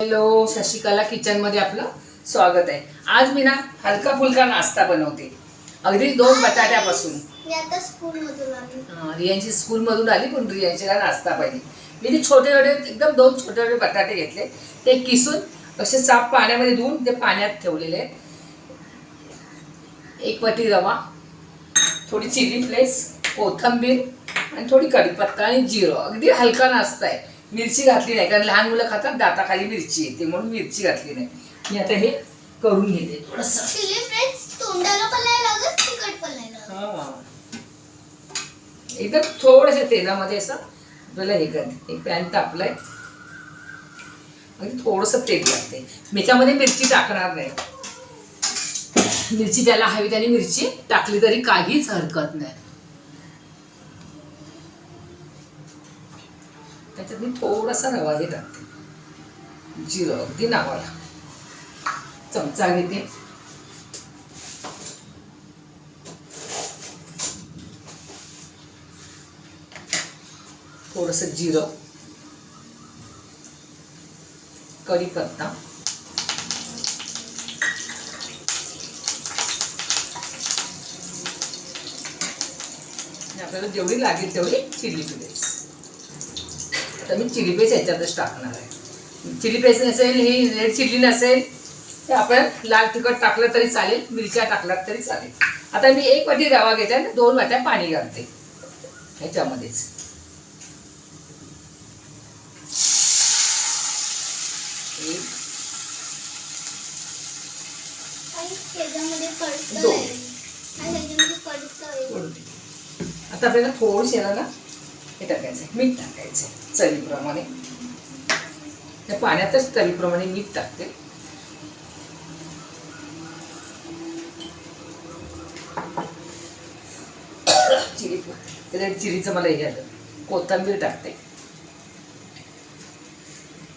Hello Shashikala किचनमध्ये आपलं स्वागत आहे. आज मी ना हलका फुलका नाश्ता बनवते. अगदी दोन बटाट्यापासून. रियांची स्कूलमधून आली पण रियांचीला नाश्ता पाहिजे. मी ते छोटे छोटे एकदम दोन छोटे छोटे बटाटे घेतले. ते किसून असे साफ पाण्यामध्ये धुवून ते पाण्यात ठेवलेले. एक वाटी रवा थोडी चिली फ्लेक्स कोथंबीर आणि थोडी कढीपत्ता आणि जिरं. अगदी हलका नाश्ता आहे. मिरची घातली नाही कारण लहान मुलं खातात दाताखाली मिरची येते म्हणून मिरची घातली नाही. मी आता हे करून घेते. थोडंसं. चिली फ्लेक्स तोंडाला पण नाही लागत तिखट पण नाही लागत. हा. एकदम थोडंसं तेलामध्ये असं आपल्याला हे करते. एक पॅन तापलाय. आणि थोडंसं तेल लागते त्याच्यामध्ये मिरची टाकणार नाही. मिरची ज्याला हवी त्याने मिरची टाकली तरी काहीच हरकत नाही. त्याच्यात मी थोडासा रवा हे टाकते. जिरं अगदी नावाला. चमचा घेते. थोडंसं जिरं. कढीपत्ता करता. आपल्याला जेवढी लागेल तेवढी चिरली पेस्ट आता मी चिली पेस्ट ह्याच्यातच टाकणार आहे. चिली पेस्ट नसेल ही रेड चिली नसेल तर आपण लाल तिखट टाकलं तरी चालेल मिरच्या टाकल्यात तरी चालेल. आता मी एक वाटी रवा घेते आणि दोन वाट्या पाणी घालते. ह्याच्यामध्येच. दोन. आता आपल्याला थोडीशी याला ना हे टाकायचं आहे, मीठ टाकायचं आहे, चवीप्रमाणे. त्या पाण्यातच चवीप्रमाणे मीठ टाकते. चिरी त्याच्यात मला हे आलं कोथिंबीर टाकते.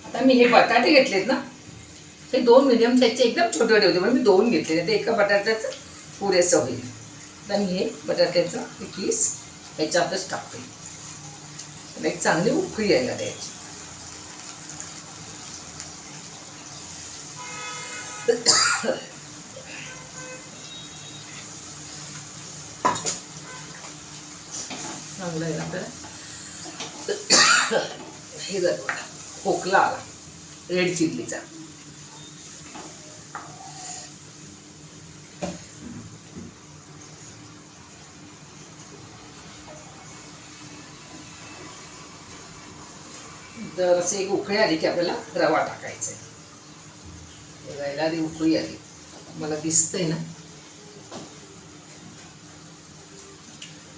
आता मी हे बटाटे घेतलेत ना हे दोन मिडियम साईजचे एकदम छोटे छोटे होते म्हणून मी दोन घेतले ते एका बटाट्याचं पुरेसं होईल. आता मी हे बटाट्याचं किस ह्याच्यातच टाकते. एक चांगली उकळी यायला द्यायची चांगलं आहे आपल्याला हे जर खोकला आला रेड चिल्लीचा जर असे एक उकळी आली की आपल्याला रवा टाकायचा आहे. बघायला आधी उकळी आली. मला दिसतंय ना.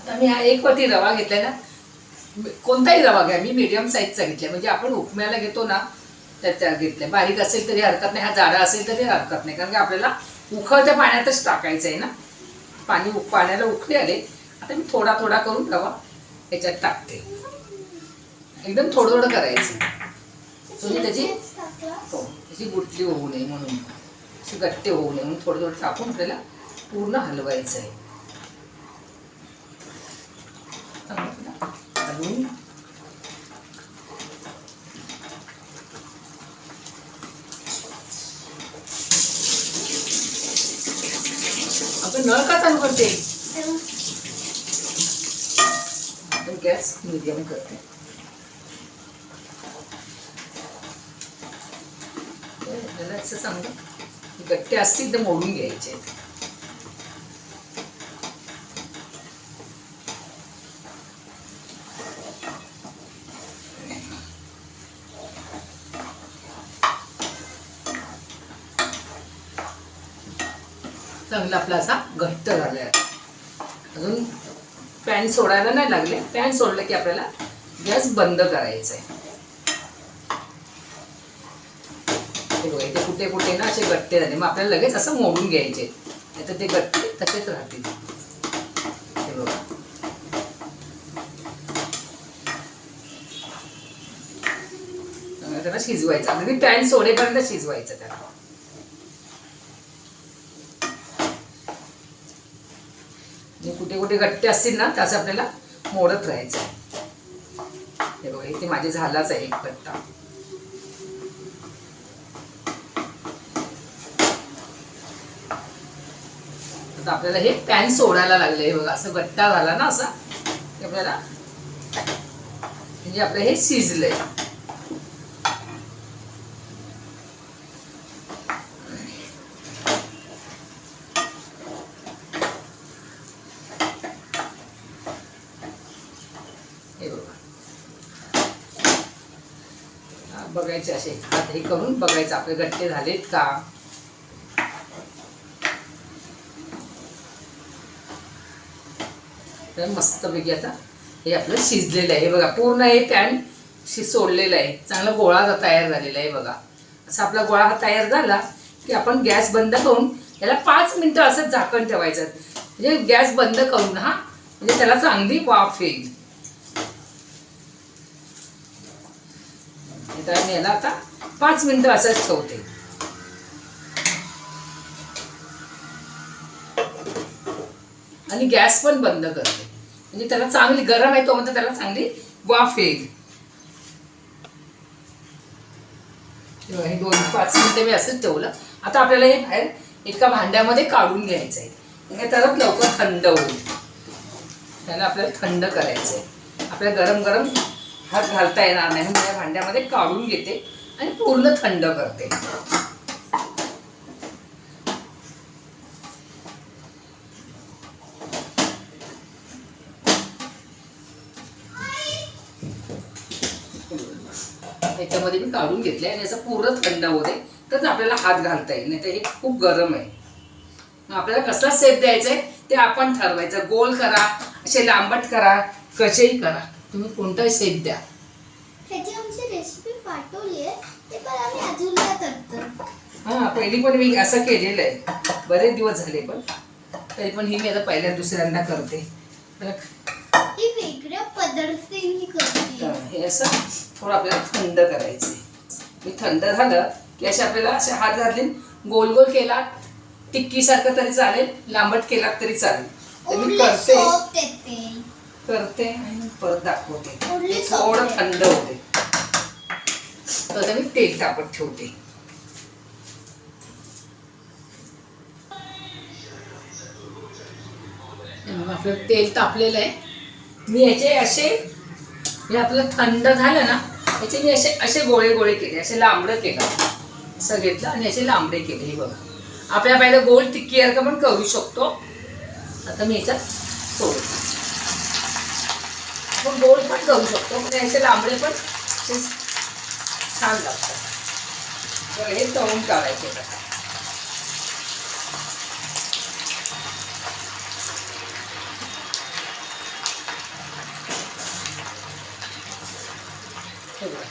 आता मी हा एक वाटी रवा घेतलाय ना. कोणताही रवा घ्या. मी मीडियम साईजचा घेतलाय. म्हणजे आपण उपम्याला घेतो ना त्याच्या घेतलाय. बारीक असेल तरी हरकत नाही. हा जाडा असेल तरी हरकत नाही. कारण की आपल्याला उखळत्या पाण्यातच टाकायचं आहे ना. पाणी पाण्याला उखळी आले. आता मी थोडा थोडा करून रवा याच्यात टाकते. एकदम थोडं थोडं करायचं तुम्ही त्याची हो त्याची गुटली होऊ नये म्हणून. अशी गट्टे होऊ नये म्हणून थोडं थोडं टाकून आपल्याला पूर्ण हलवायचं आहे हलवून आपण नळ का चालू करते? आपण गॅस मिडियम करते. तर आपल्याला असं चांगलं गट्टे असतील तर मोडून घ्यायचे आहेत. चांगला आपला असा घट्ट झालाय. अजून पॅन सोडायला नाही लागले. पॅन सोडलं की आपल्याला गॅस बंद करायचा आहे बघा, इथे कुठे कुठे ना असे गट्टे झाले. मग आपल्याला लगेच असं मोडून घ्यायचे. नाही तर ते गट्टे तसेच राहतील. हे बघा. त्याला शिजवायचं. अगदी पॅन सोडेपर्यंत शिजवायचं त्याला. कुठे कुठे गट्टे असतील ना त्याचं आपल्याला मोडत राहायचं. हे बघा इथे माझे झालाच आहे एक गट्टा आता आपल्याला हे पॅन सोडायला लागले. हे बघा असं गट्टा झाला ना असा आपल्याला म्हणजे आपलं हे शिजलंय. हे बघा. बघायचे असे. हात हे करून बघायचं. आपले गट्टे झालेत का? तर मस्तपैकी आता हे आपलं शिजलेलं आहे. हे बघा पूर्ण हे पॅन शि सोडलेलं आहे. चांगला गोळा तयार झालेला आहे बघा. असा आपला गोळा हा तयार झाला की आपण गॅस बंद करून याला पाच मिनटं असं झाकण ठेवायचं. म्हणजे गॅस बंद करून हा? म्हणजे त्याला चांगली वाफ येईल. तर मी याला आता पाच मिनिटं असंच ठेवते. आणि गॅस पण बंद करते. म्हणजे त्याला चांगली गरम आहे तो म्हणतो त्याला चांगली वाफ येईल. हे दोन पाच मिनिटं मी असंच ठेवलं. आता आपल्याला हे बाहेर एका भांड्यामध्ये काढून घ्यायचं आहे म्हणजे तरच लवकर थंड होईल. त्याला आपल्याला थंड करायचं आहे आपल्याला गरम गरम हात घालता येणार नाही म्हणून या भांड्यामध्ये काढून घेते आणि पूर्ण थंड करते. त्याच्यामध्ये मी काढून घेतले आणि असं पूर्ण थंड होते तरच आपल्याला हात घालता येईल. नाही तर हे खूप गरम आहे. मग आपल्याला कसला सेप द्यायचा आहे ते आपण ठरवायचं. गोल करा असे लांबट करा कसेही करा. तुम्ही कोणताही सेप द्या. ह्याची आमची रेसिपी पाठवली आहे. ते पण आम्ही अजूनला करतो. हां पहिली पण मी असं केलेलं आहे. बरेच दिवस झाले पण. तरी पण ही मी आता पहिल्या दुसऱ्यांदा करते. ही वेगळ्या पद्धतीने करते. हे असं थोडं आपल्याला थंड करायचं आहे मी थंड झालं की असे आपल्याला असे हात घातले गोल गोल केला टिक्कीसारखं तरी चालेल लांबट केला तरी चालेल. तर मी करते. करते आणि परत दाखवते. थोडं. थंड होते. तर मी तेल तापत ठेवते. आपलं तेल तापलेलं आहे. मी याचे असे हे आपलं थंड झालं ना याचे मी असे असे गोळे गोळे केले असे लांबडं केलं. असं घेतलं आणि असे लांबडे केले हे बघा. आपल्या पाहिजे गोल टिक्की टिक्कीसारखं पण करू शकतो. आता मी याच्यात सोडतो आपण गोल पण करू शकतो म्हणजे असे लांबडे पण असे छान लागतात. हे तळून काढायचे आता.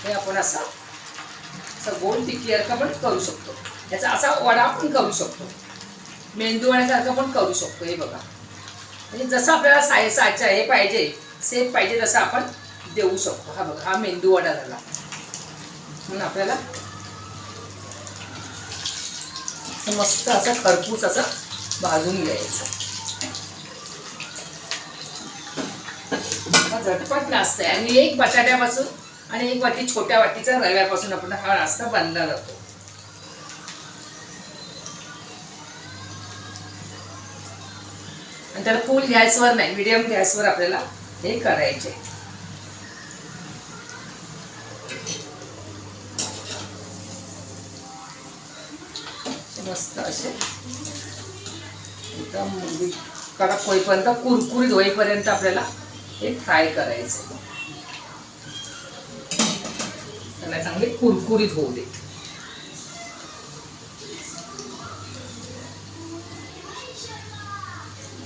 हे आपण असा असं गोल टिक्कीसारखं पण करू शकतो. याचा असा वडा पण करू शकतो. मेंदू वड्यासारखं पण करू शकतो हे बघा. म्हणजे जसं आपल्याला साय साच्या हे पाहिजे सेप पाहिजे तसं आपण देऊ शकतो. हा बघा हा मेंदू वडा झाला. म्हणून आपल्याला मस्त असं खरपूस असं भाजून घ्यायचं. झटपट नाश्ता आहे. आणि एक बटाट्यापासून आणि एक वाटी छोट्या वाटीचा रव्यापासून आपण हा नाश्ता बांधला जातो. आणि त्याला फुल गॅसवर नाही मिडियम गॅसवर आपल्याला हे करायचे. मस्त असे. एकदम म्हणजे कडक होईपर्यंत कुरकुरीत होईपर्यंत आपल्याला हे फ्राय करायचं. त्याला चांगले कुरकुरीत होऊ देत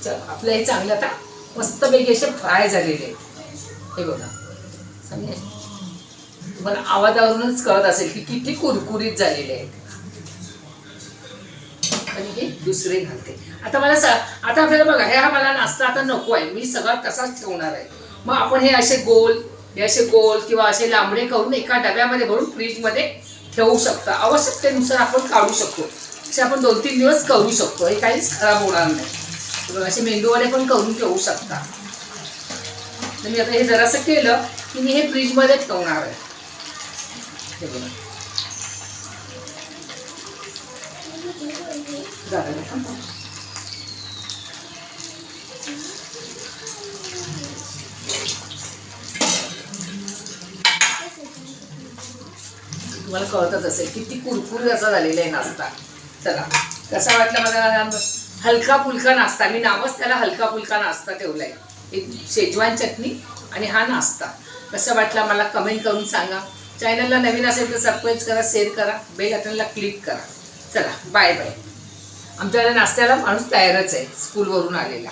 चल हे चांगलं आता मस्तपैकी असे फ्राय झालेले आहेत. हे बघा. समजे तुम्हाला आवाजावरूनच कळत असेल की किती कुरकुरीत झालेले आहेत. आणि हे दुसरे घालते. आता मला स आता आपल्याला बघा हे हा मला नाश्ता आता नको आहे. मी सगळा तसाच ठेवणार आहे. मग आपण हे असे गोल हे असे गोल किंवा असे लांबडे करून एका डब्यामध्ये भरून फ्रीजमध्ये ठेवू शकता. आवश्यकतेनुसार आपण काढू शकतो. असे आपण दोन तीन दिवस करू शकतो. हे काहीच खराब होणार नाही. असे मेंदूवाले पण करून ठेवू शकता. तर मी आता हे जरासं केलं की मी हे फ्रीजमध्ये ठेवणार आहे. हे बघा. झालं तुम्हाला कळतच असेल किती कुरकुर असा झालेला आहे नाश्ता. चला कसा वाटला मला हलका फुलका नाश्ता. मी नावच त्याला हलका फुलका नाश्ता आहे एक शेजवान चटणी आणि हा नाश्ता. कसा वाटला मला कमेंट करून सांगा. चॅनलला नवीन असेल तर सबस्क्राईब करा शेअर करा बेल बटनला क्लिक करा. चला बाय बाय आमच्याकडे नाश्त्याला माणूस तयारच आहे स्कूलवरून आलेला.